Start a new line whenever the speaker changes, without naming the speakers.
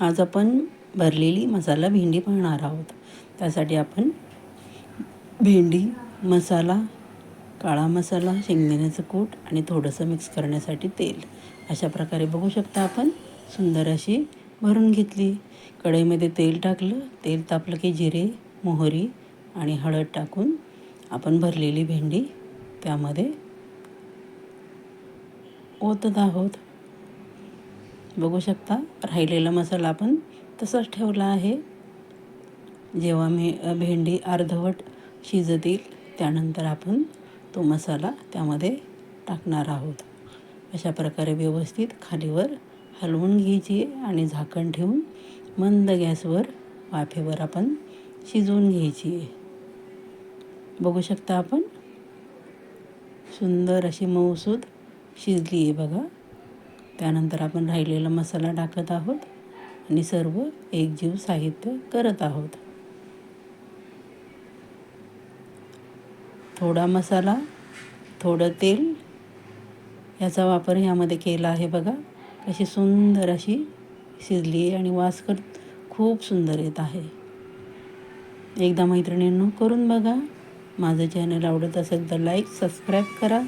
आज आपण भरलेली मसाला भेंडी पाहणार आहोत. त्यासाठी आपण भेंडी मसाला काळा मसाला शेंगदाण्याचं कूट आणि थोडंसं मिक्स करण्यासाठी तेल. अशा प्रकारे बघू शकता आपण. सुंदर अशी भरून घेतली. कढईमध्ये तेल टाकलं. तेल तापलं की जिरे मोहरी आणि हळद टाकून आपण भरलेली भेंडी त्यामध्ये ओतत आहोत. बघू शकता. राहिलेला मसाला आपण तसाच ठेवला आहे. जेव्हा मी भेंडी अर्धवट शिजतील त्यानंतर आपण तो मसाला त्यामध्ये टाकणार आहोत. अशा प्रकारे व्यवस्थित खालीवर हलवून घ्यायची आणि झाकण ठेवून मंद गॅसवर वाफेवर आपण शिजवून घ्यायची. आहे बघू शकता आपण? सुंदर अशी मऊसूद शिजली आहे बघा. त्यानंतर आपण राहिलेला मसाला टाकत आहोत आणि सर्व एकजीव साहित्य करत आहोत. थोडा मसाला थोडं तेल याचा वापर ह्यामध्ये केला आहे बघा. कशी सुंदर अशी शिजली आहे आणि वास कर खूप सुंदर येत आहे. एकदा मैत्रिणींनो करून बघा. माझं चॅनल आवडत असेल तर लाईक सबस्क्राईब करा.